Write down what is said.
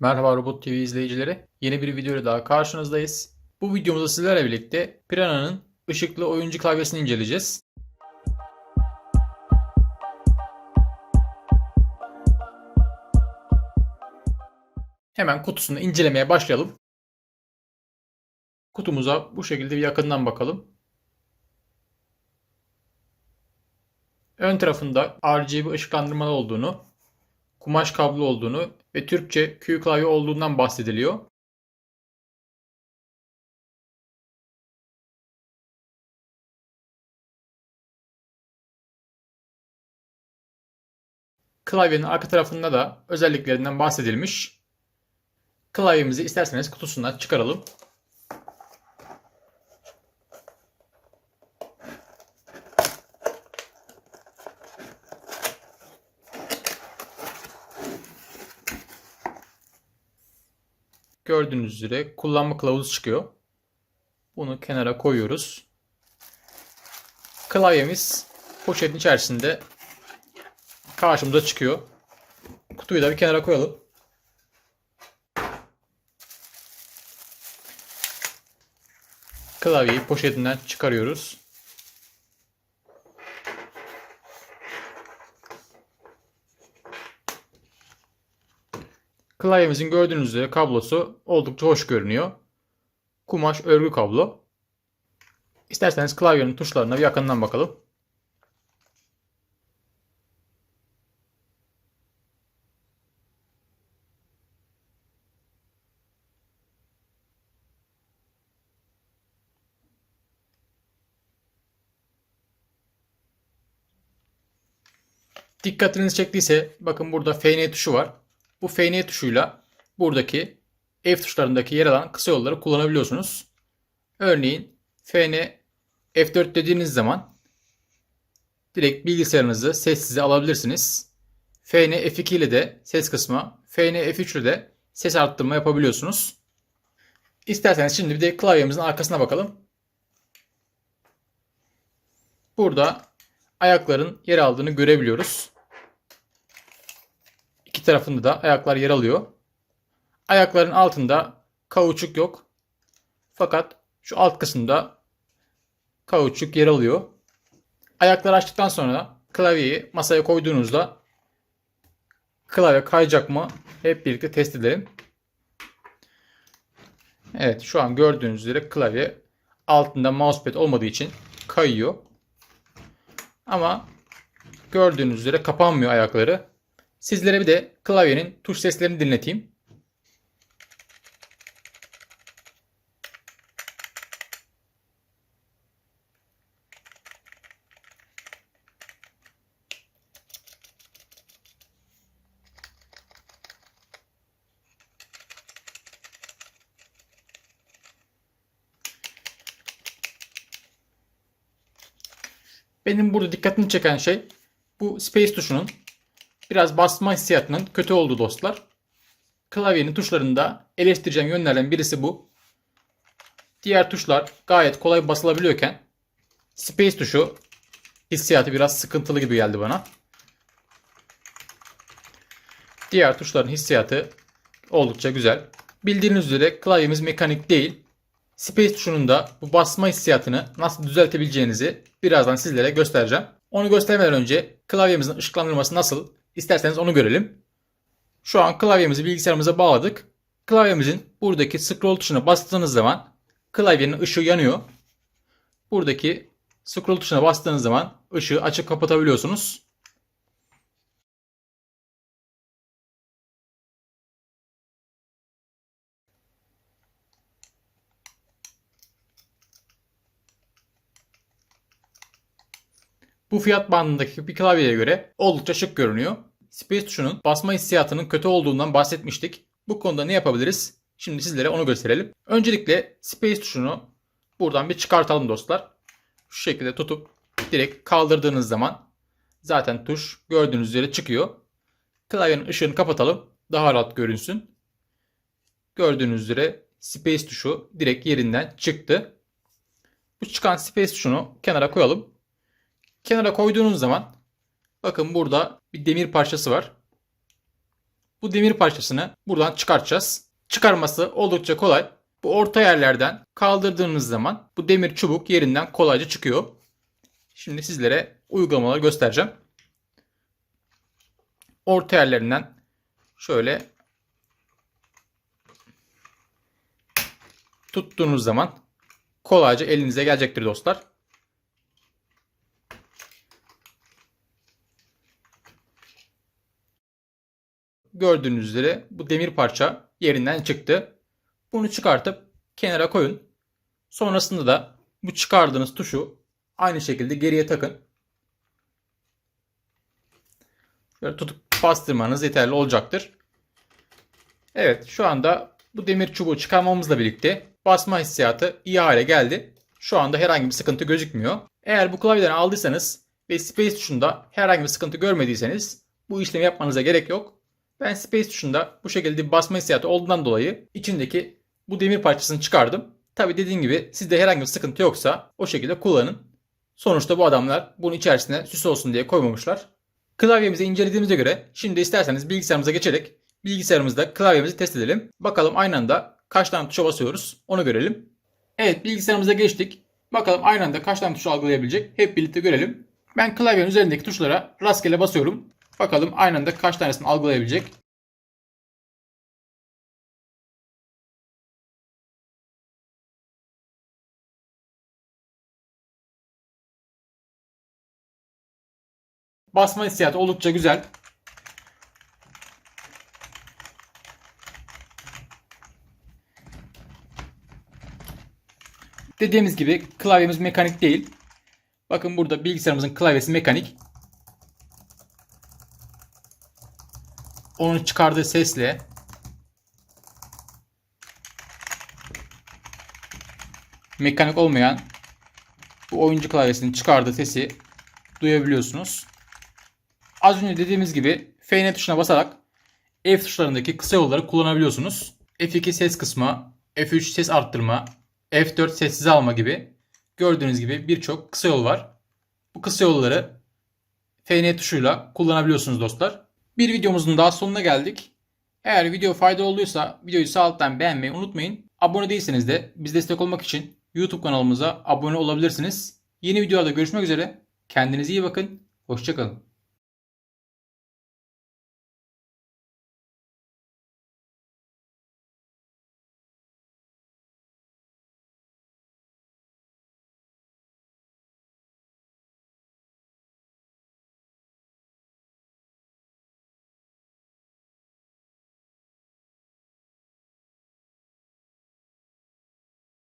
Merhaba Robot TV izleyicileri. Yeni bir videoyla daha karşınızdayız. Bu videomuzda sizlerle birlikte Piranha'nın ışıklı oyuncu klavyesini inceleyeceğiz. Hemen kutusunu incelemeye başlayalım. Kutumuza bu şekilde bir yakından bakalım. Ön tarafında RGB ışıklandırmalı olduğunu, kumaş kablo olduğunu ve Türkçe Q klavye olduğundan bahsediliyor. Klavyenin arka tarafında da özelliklerinden bahsedilmiş. Klavyemizi isterseniz kutusundan çıkaralım. Gördüğünüz üzere kullanma kılavuzu çıkıyor. Bunu kenara koyuyoruz. Klavyemiz poşetin içerisinde karşımıza çıkıyor. Kutuyu da bir kenara koyalım. Klavyeyi poşetinden çıkarıyoruz. Klavyemizin gördüğünüz üzere kablosu oldukça hoş görünüyor. Kumaş örgü kablo. İsterseniz klavyenin tuşlarına bir yakından bakalım. Dikkatinizi çektiyse bakın burada FN tuşu var. Bu FN tuşuyla buradaki F tuşlarındaki yer alan kısa yolları kullanabiliyorsunuz. Örneğin FN F4 dediğiniz zaman direkt bilgisayarınızı sessize alabilirsiniz. FN F2 ile de ses kısmı, FN F3 ile de ses arttırma yapabiliyorsunuz. İsterseniz şimdi bir de klavyemizin arkasına bakalım. Burada ayakların yer aldığını görebiliyoruz. İki tarafında da ayaklar yer alıyor. Ayakların altında kauçuk yok. Fakat şu alt kısımda kauçuk yer alıyor. Ayakları açtıktan sonra klavyeyi masaya koyduğunuzda klavye kayacak mı hep birlikte test edelim. Evet şu an gördüğünüz üzere klavye altında mousepad olmadığı için kayıyor. Ama gördüğünüz üzere kapanmıyor ayakları. Sizlere bir de klavyenin tuş seslerini dinleteyim. Benim burada dikkatimi çeken şey bu space tuşunun biraz basma hissiyatının kötü olduğu dostlar. Klavyenin tuşlarında eleştireceğim yönlerden birisi bu. Diğer tuşlar gayet kolay basılabiliyorken space tuşu hissiyatı biraz sıkıntılı gibi geldi bana. Diğer tuşların hissiyatı oldukça güzel. Bildiğiniz üzere klavyemiz mekanik değil. Space tuşunun da bu basma hissiyatını nasıl düzeltebileceğinizi birazdan sizlere göstereceğim. Onu göstermeden önce klavyemizin ışıklandırması nasıl isterseniz onu görelim. Şu an klavyemizi bilgisayarımıza bağladık. Klavyemizin buradaki scroll tuşuna bastığınız zaman klavyenin ışığı yanıyor. Buradaki scroll tuşuna bastığınız zaman ışığı açıp kapatabiliyorsunuz. Bu fiyat bandındaki bir klavyeye göre oldukça şık görünüyor. Space tuşunun basma hissiyatının kötü olduğundan bahsetmiştik. Bu konuda ne yapabiliriz? Şimdi sizlere onu gösterelim. Öncelikle Space tuşunu buradan bir çıkartalım dostlar. Şu şekilde tutup direkt kaldırdığınız zaman zaten tuş gördüğünüz üzere çıkıyor. Klavyenin ışığını kapatalım. Daha rahat görünsün. Gördüğünüz üzere Space tuşu direkt yerinden çıktı. Bu çıkan Space tuşunu kenara koyalım. Kenara koyduğunuz zaman bakın burada bir demir parçası var. bu demir parçasını buradan çıkartacağız. Çıkarması oldukça kolay. Bu orta yerlerden kaldırdığınız zaman bu demir çubuk yerinden kolayca çıkıyor. Şimdi sizlere uygulamaları göstereceğim. Orta yerlerinden şöyle tuttuğunuz zaman kolayca elinize gelecektir dostlar. Gördüğünüz üzere bu demir parça yerinden çıktı. Bunu çıkartıp kenara koyun. Sonrasında da bu çıkardığınız tuşu aynı şekilde geriye takın. Böyle tutup bastırmanız yeterli olacaktır. Evet şu anda bu demir çubuğu çıkarmamızla birlikte basma hissiyatı iyi hale geldi. Şu anda herhangi bir sıkıntı gözükmüyor. Eğer bu klavyeden aldıysanız ve Space tuşunda herhangi bir sıkıntı görmediyseniz bu işlemi yapmanıza gerek yok. Ben Space tuşunda bu şekilde bir basma hissiyatı olduğundan dolayı içindeki bu demir parçasını çıkardım. Tabi dediğim gibi sizde herhangi bir sıkıntı yoksa o şekilde kullanın. Sonuçta bu adamlar bunun içerisine süs olsun diye koymamışlar. Klavyemizi incelediğimize göre şimdi isterseniz bilgisayarımıza geçerek bilgisayarımızda klavyemizi test edelim. Bakalım aynı anda kaç tane tuşa basıyoruz onu görelim. Evet bilgisayarımıza geçtik. Bakalım aynı anda kaç tane tuşu algılayabilecek hep birlikte görelim. Ben klavyenin üzerindeki tuşlara rastgele basıyorum. Bakalım aynı anda kaç tanesini algılayabilecek. Basma hissiyatı oldukça güzel. Dediğimiz gibi klavyemiz mekanik değil. Bakın burada bilgisayarımızın klavyesi mekanik. Onun çıkardığı sesle mekanik olmayan bu oyuncu klavyesinin çıkardığı sesi duyabiliyorsunuz. Az önce dediğimiz gibi F tuşuna basarak F tuşlarındaki kısa yolları kullanabiliyorsunuz. F2 ses kısma, F3 ses arttırma, F4 sessiz alma gibi gördüğünüz gibi birçok kısa yol var. Bu kısa yolları FN tuşuyla kullanabiliyorsunuz dostlar. Bir videomuzun daha sonuna geldik. Eğer video faydalı olduysa videoyu sağ alttan beğenmeyi unutmayın. Abone değilseniz de biz destek olmak için YouTube kanalımıza abone olabilirsiniz. Yeni videolarda görüşmek üzere. Kendinize iyi bakın. Hoşçakalın.